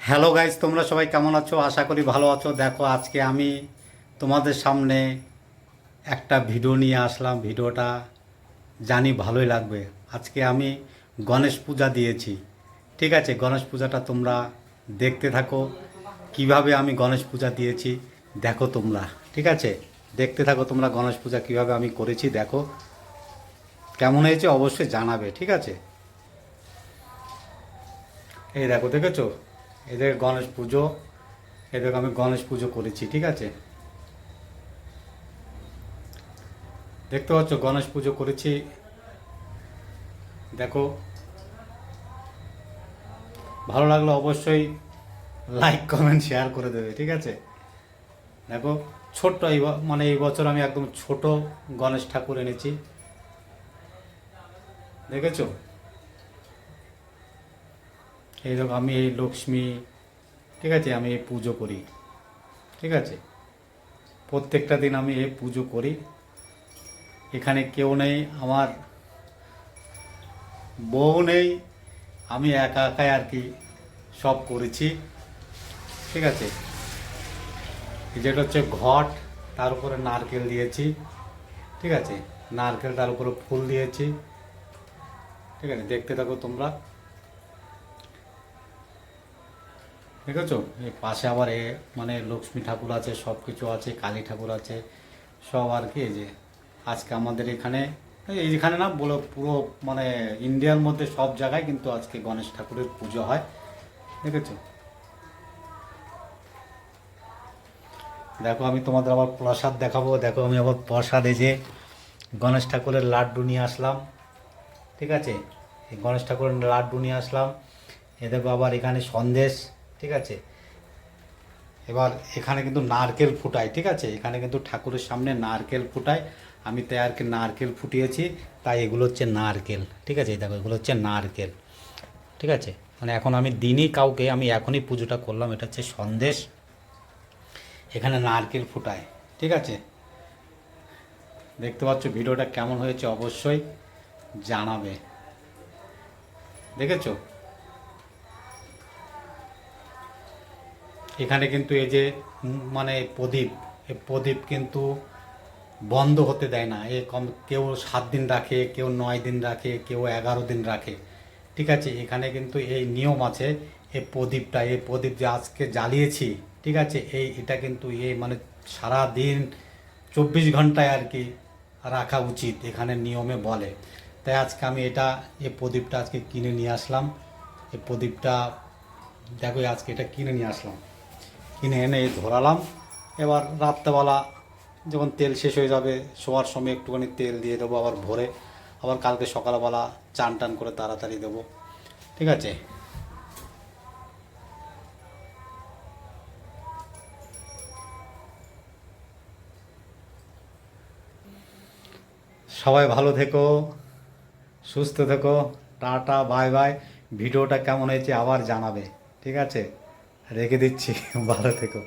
Hello guys তোমরা সবাই কেমন আছো? আশা করি ভালো আছো। দেখো, আজকে আমি তোমাদের সামনে একটা ভিডিও নিয়ে আসলাম। ভিডিওটা জানি ভালোই লাগবে। আজকে আমি গণেশ পূজা দিয়েছি। ঠিক আছে, গণেশ পূজাটা তোমরা দেখতে থাকো। কীভাবে আমি গণেশ পূজা দিয়েছি, দেখো তোমরা। ঠিক আছে? দেখতে থাকো তোমরা গণেশ পূজা কীভাবে আমি করেছি, দেখো। কেমন হয়েছে অবশ্যই জানাবে। ঠিক আছে? এই দেখো, দেখেছ? এদের গণেশ পুজো এদের আমি গণেশ পুজো করেছি, ঠিক আছে? দেখতে পাচ্ছ, গণেশ পুজো করেছি। দেখো, ভালো লাগল অবশ্যই লাইক, কমেন্ট, শেয়ার করে দেবে, ঠিক আছে? দেখো, ছোট্ট এই মানে এই বছর আমি একদম ছোট গণেশ ঠাকুর এনেছি। দেখেছ? এই দেখো, আমি এই লক্ষ্মী, ঠিক আছে, আমি এই পুজো করি, ঠিক আছে? প্রত্যেকটা দিন আমি এই পুজো করি। এখানে কেউ নেই, আমার বউ নেই, আমি একা একাই আর কি সব করেছি, ঠিক আছে? যেটা হচ্ছে ঘট, তার উপরে নারকেল দিয়েছি, ঠিক আছে? নারকেল, তার উপরে ফুল দিয়েছি, ঠিক আছে? দেখতে থাকো তোমরা। ঠিক আছে? পাশে আবার এ মানে লক্ষ্মী ঠাকুর আছে সব কিছু আছে, কালী ঠাকুর আছে, সব আর কি যে, আজকে আমাদের এখানে, এই এখানে না বলো পুরো মানে ইন্ডিয়ার মধ্যে সব জায়গায় কিন্তু আজকে গণেশ ঠাকুরের পুজো হয় দেখেছ দেখো আমি তোমাদের আবার প্রসাদ দেখাবো, দেখো আমি আবার প্রসাদ এই যে গণেশ ঠাকুরের লাড্ডু নিয়ে আসলাম, ঠিক আছে? গণেশ ঠাকুরের লাড্ডু নিয়ে আসলাম, এ দেখো আবার এখানে সন্দেশ ঠিক আছে? এবার এখানে কিন্তু নারকেল ফুটাই, ঠিক আছে? এখানে কিন্তু ঠাকুরের সামনে নারকেল ফুটাই। আমি তাই আর কি নারকেল ফুটিয়েছি, তাই এগুলো হচ্ছে নারকেল, ঠিক আছে? দেখো, এগুলো হচ্ছে নারকেল, ঠিক আছে? মানে এখন আমি দিনই কাউকে, আমি এখনই পুজোটা করলাম, এটা হচ্ছে সন্দেশ। এখানে নারকেল ফুটায় ঠিক আছে? দেখতে পাচ্ছ ভিডিওটা কেমন হয়েছে, অবশ্যই জানাবে। দেখেছ? এখানে কিন্তু এই যে মানে প্রদীপ এই প্রদীপ কিন্তু বন্ধ হতে দেয় না। এ কম, কেউ সাত দিন রাখে, কেউ নয় দিন রাখে, কেউ এগারো দিন রাখে। ঠিক আছে? এখানে কিন্তু এই নিয়ম আছে এই প্রদীপটা এই প্রদীপ যে আজকে জ্বালিয়েছি, ঠিক আছে? এই, এটা কিন্তু এই মানে সারা দিন চব্বিশ ঘন্টায় আর কি রাখা উচিত, এখানে নিয়মে বলে। তাই আজকে আমি এটা এই প্রদীপটা আজকে কিনে নিয়ে আসলাম। এই প্রদীপটা, দেখো আজকে এটা কিনে নিয়ে আসলাম। কিনে এনে ধরালাম। এবার রাত্রেবেলা যখন তেল শেষ হয়ে যাবে, শোয়ার সময় একটুখানি তেল দিয়ে দেবো আবার ভোরে। আবার কালকে সকালবেলা চান টান করে তাড়াতাড়ি দেবো। ঠিক আছে? সবাই ভালো থেকো, সুস্থ থেকো। Tata, bye bye. ভিডিওটা কেমন হয়েছে আবার জানাবে। ঠিক আছে? রেখে দিচ্ছি ভালো থেকো।